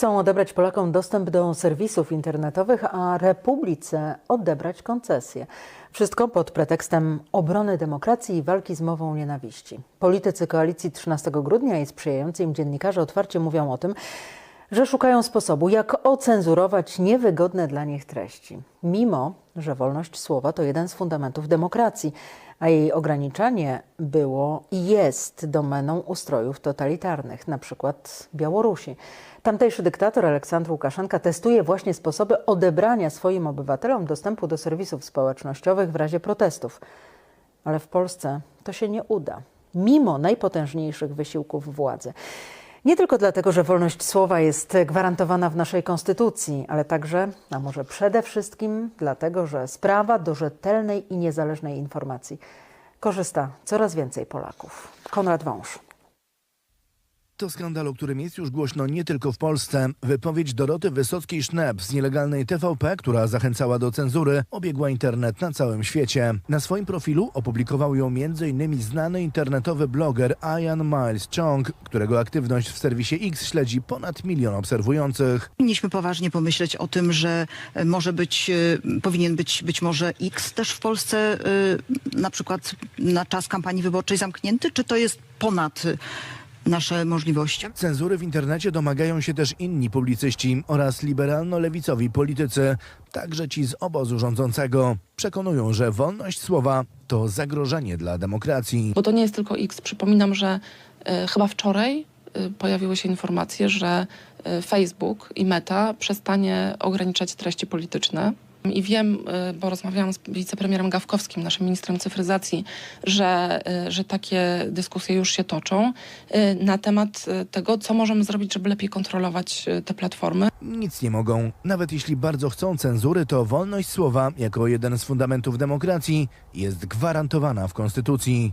Chcą odebrać Polakom dostęp do serwisów internetowych, a Republice odebrać koncesje. Wszystko pod pretekstem obrony demokracji i walki z mową nienawiści. Politycy koalicji 13 grudnia i sprzyjający im dziennikarze otwarcie mówią o tym, że szukają sposobu, jak ocenzurować niewygodne dla nich treści. Mimo, że wolność słowa to jeden z fundamentów demokracji, a jej ograniczanie było i jest domeną ustrojów totalitarnych, na przykład Białorusi. Tamtejszy dyktator Aleksandr Łukaszenka testuje właśnie sposoby odebrania swoim obywatelom dostępu do serwisów społecznościowych w razie protestów. Ale w Polsce to się nie uda, mimo najpotężniejszych wysiłków władzy. Nie tylko dlatego, że wolność słowa jest gwarantowana w naszej konstytucji, ale także, a może przede wszystkim dlatego, że z prawa do rzetelnej i niezależnej informacji korzysta coraz więcej Polaków. Konrad Wąż. To skandal, o którym jest już głośno nie tylko w Polsce. Wypowiedź Doroty Wysockiej-Sznep z nielegalnej TVP, która zachęcała do cenzury, obiegła internet na całym świecie. Na swoim profilu opublikował ją m.in. znany internetowy bloger Ian Miles Chong, którego aktywność w serwisie X śledzi ponad milion obserwujących. Powinniśmy poważnie pomyśleć o tym, że e, może być, e, powinien być być może X też w Polsce e, na przykład na czas kampanii wyborczej zamknięty, czy to jest ponad nasze możliwości? Cenzury w internecie domagają się też inni publicyści oraz liberalno-lewicowi politycy, także ci z obozu rządzącego. Przekonują, że wolność słowa to zagrożenie dla demokracji. Bo to nie jest tylko X. Przypominam, że e, chyba wczoraj e, pojawiły się informacje, że e, Facebook i Meta przestanie ograniczać treści polityczne. I wiem, e, bo rozmawiałam z wicepremierem Gawkowskim, naszym ministrem cyfryzacji, że, e, że takie dyskusje już się toczą e, na temat tego, co możemy zrobić, żeby lepiej kontrolować te platformy. Nic nie mogą. Nawet jeśli bardzo chcą cenzury, to wolność słowa, jako jeden z fundamentów demokracji, jest gwarantowana w Konstytucji.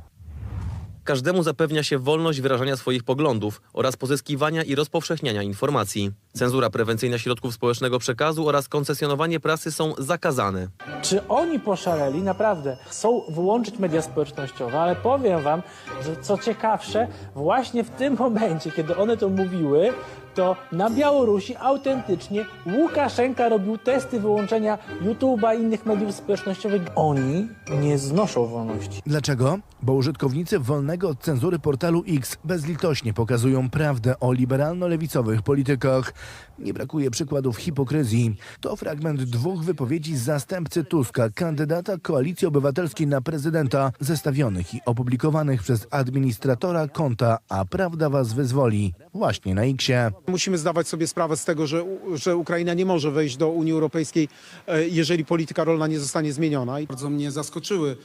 Każdemu zapewnia się wolność wyrażania swoich poglądów oraz pozyskiwania i rozpowszechniania informacji. Cenzura prewencyjna środków społecznego przekazu oraz koncesjonowanie prasy są zakazane. Czy oni poszaleli? Naprawdę. Chcą wyłączyć media społecznościowe, ale powiem wam, że co ciekawsze, właśnie w tym momencie, kiedy one to mówiły, to na Białorusi autentycznie Łukaszenka robił testy wyłączenia YouTube'a i innych mediów społecznościowych. Oni nie znoszą wolności. Dlaczego? Bo użytkownicy wolnego od cenzury portalu X bezlitośnie pokazują prawdę o liberalno-lewicowych politykach. Nie brakuje przykładów hipokryzji. To fragment dwóch wypowiedzi zastępcy Tuska, kandydata Koalicji Obywatelskiej na prezydenta, zestawionych i opublikowanych przez administratora konta A Prawda Was Wyzwoli, właśnie na Xie. Musimy zdawać sobie sprawę z tego, że, że Ukraina nie może wejść do Unii Europejskiej, e, jeżeli polityka rolna nie zostanie zmieniona. I Bardzo mnie zaskoczyły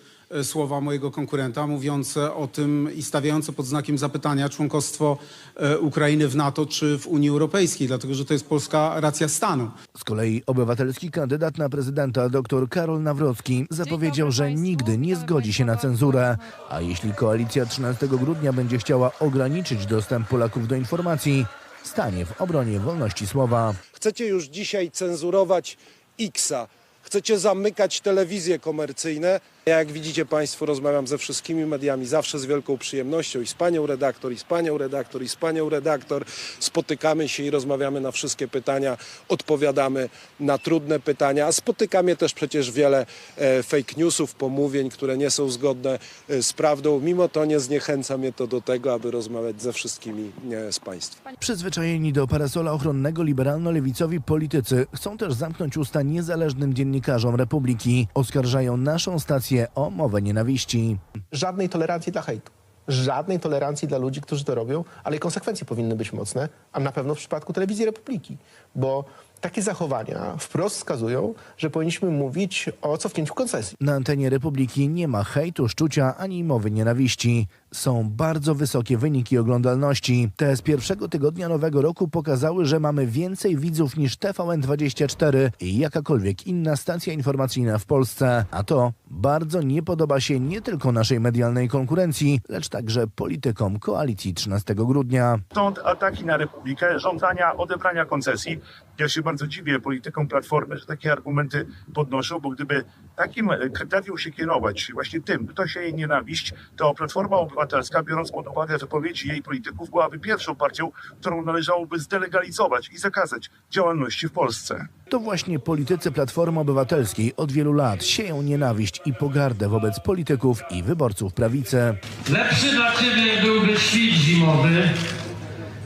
słowa mojego konkurenta mówiące o tym i stawiające pod znakiem zapytania członkostwo e, Ukrainy w NATO czy w Unii Europejskiej, dlatego że to jest polska racja stanu. Z kolei obywatelski kandydat na prezydenta dr Karol Nawrocki zapowiedział, że nigdy nie zgodzi się na cenzurę, a jeśli koalicja 13 grudnia będzie chciała ograniczyć dostęp Polaków do informacji, stanie w obronie wolności słowa. Chcecie już dzisiaj cenzurować Xa. Chcecie zamykać telewizje komercyjne. Ja, jak widzicie Państwo, rozmawiam ze wszystkimi mediami zawsze z wielką przyjemnością i z panią redaktor, i z panią redaktor, i z panią redaktor. Spotykamy się i rozmawiamy na wszystkie pytania, odpowiadamy na trudne pytania. A spotyka mnie też przecież wiele e, fake newsów, pomówień, które nie są zgodne e, z prawdą. Mimo to nie zniechęca mnie to do tego, aby rozmawiać ze wszystkimi e, z Państwem. Przyzwyczajeni do parasola ochronnego liberalno-lewicowi politycy chcą też zamknąć usta niezależnym dziennikarzom Republiki. Oskarżają naszą stację o mowę nienawiści. żadnej tolerancji dla hejtu. Żadnej tolerancji dla ludzi, którzy to robią, ale i konsekwencje powinny być mocne, a na pewno w przypadku Telewizji Republiki, bo takie zachowania wprost wskazują, że powinniśmy mówić o cofnięciu koncesji. Na antenie Republiki nie ma hejtu, szczucia ani mowy nienawiści. Są bardzo wysokie wyniki oglądalności. Te z pierwszego tygodnia nowego roku pokazały, że mamy więcej widzów niż TVN24 i jakakolwiek inna stacja informacyjna w Polsce. A to bardzo nie podoba się nie tylko naszej medialnej konkurencji, lecz także politykom koalicji 13 grudnia. Stąd ataki na Republikę, żądania odebrania koncesji. Ja się bardzo dziwię politykom Platformy, że takie argumenty podnoszą, bo gdyby takim kryterium się kierować, właśnie tym, kto się jej nienawiść, to Platforma Obywatelska, biorąc pod uwagę wypowiedzi jej polityków, byłaby pierwszą partią, którą należałoby zdelegalizować i zakazać działalności w Polsce. To właśnie politycy Platformy Obywatelskiej od wielu lat sieją nienawiść i pogardę wobec polityków i wyborców prawicy. Lepszy dla ciebie byłby świt zimowy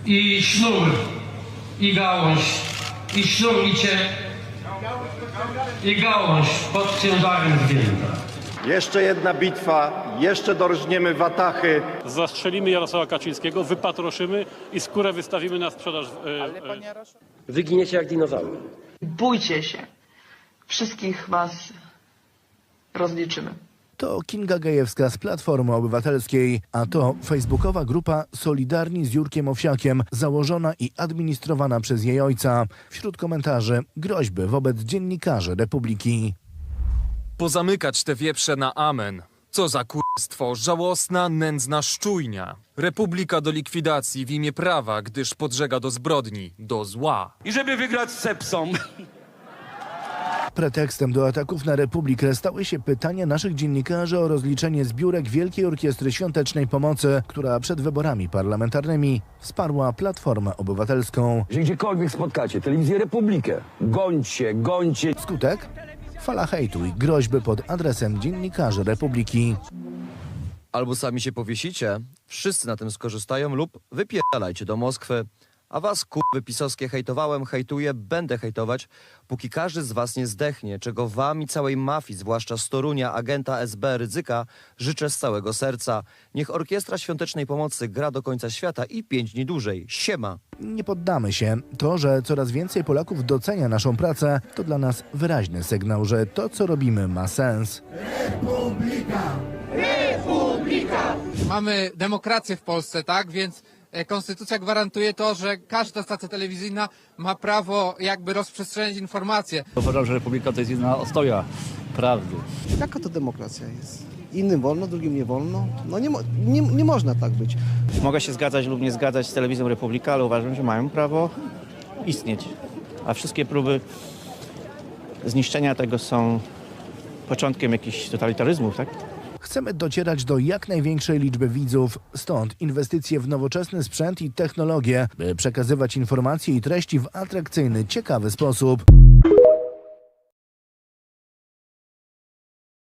i sznur, i gałąź, i sznur i cię, i gałąź pod ciężarem zdjęta. Jeszcze jedna bitwa, jeszcze dorżniemy watachy. Zastrzelimy Jarosława Kaczyńskiego, wypatroszymy i skórę wystawimy na sprzedaż. E, e, Wyginiecie jak dinozaury. Bójcie się. Wszystkich was rozliczymy. To Kinga Gajewska z Platformy Obywatelskiej, a to facebookowa grupa Solidarni z Jurkiem Owsiakiem, założona i administrowana przez jej ojca. Wśród komentarzy groźby wobec dziennikarzy Republiki. Pozamykać te wieprze na amen. Co za kurstwo, żałosna, nędzna szczujnia. Republika do likwidacji w imię prawa, gdyż podżega do zbrodni, do zła. I żeby wygrać z sepsą. Pretekstem do ataków na Republikę stały się pytania naszych dziennikarzy o rozliczenie zbiórek Wielkiej Orkiestry Świątecznej Pomocy, która przed wyborami parlamentarnymi wsparła Platformę Obywatelską. Że gdziekolwiek spotkacie telewizję Republikę, gońcie, gońcie. Skutek? Fala hejtu i groźby pod adresem dziennikarzy Republiki. Albo sami się powiesicie, wszyscy na tym skorzystają lub wypierdalajcie do Moskwy. A was, kurwy pisowskie, hejtowałem, hejtuję, będę hejtować, póki każdy z was nie zdechnie, czego wam i całej mafii, zwłaszcza z Torunia, agenta SB Rydzyka, życzę z całego serca. Niech Orkiestra Świątecznej Pomocy gra do końca świata i pięć dni dłużej. Siema! Nie poddamy się. To, że coraz więcej Polaków docenia naszą pracę, to dla nas wyraźny sygnał, że to, co robimy, ma sens. Mamy demokrację w Polsce, tak? Więc konstytucja gwarantuje to, że każda stacja telewizyjna ma prawo jakby rozprzestrzeniać informacje. Uważam, że Republika to jest jedna ostoja prawdy. Jaka to demokracja jest? Innym wolno, drugim nie wolno? No nie, nie, nie można tak być. Mogę się zgadzać lub nie zgadzać z telewizją Republika, ale uważam, że mają prawo istnieć. A wszystkie próby zniszczenia tego są początkiem jakichś totalitaryzmów, tak? Chcemy docierać do jak największej liczby widzów, stąd inwestycje w nowoczesny sprzęt i technologię, by przekazywać informacje i treści w atrakcyjny, ciekawy sposób.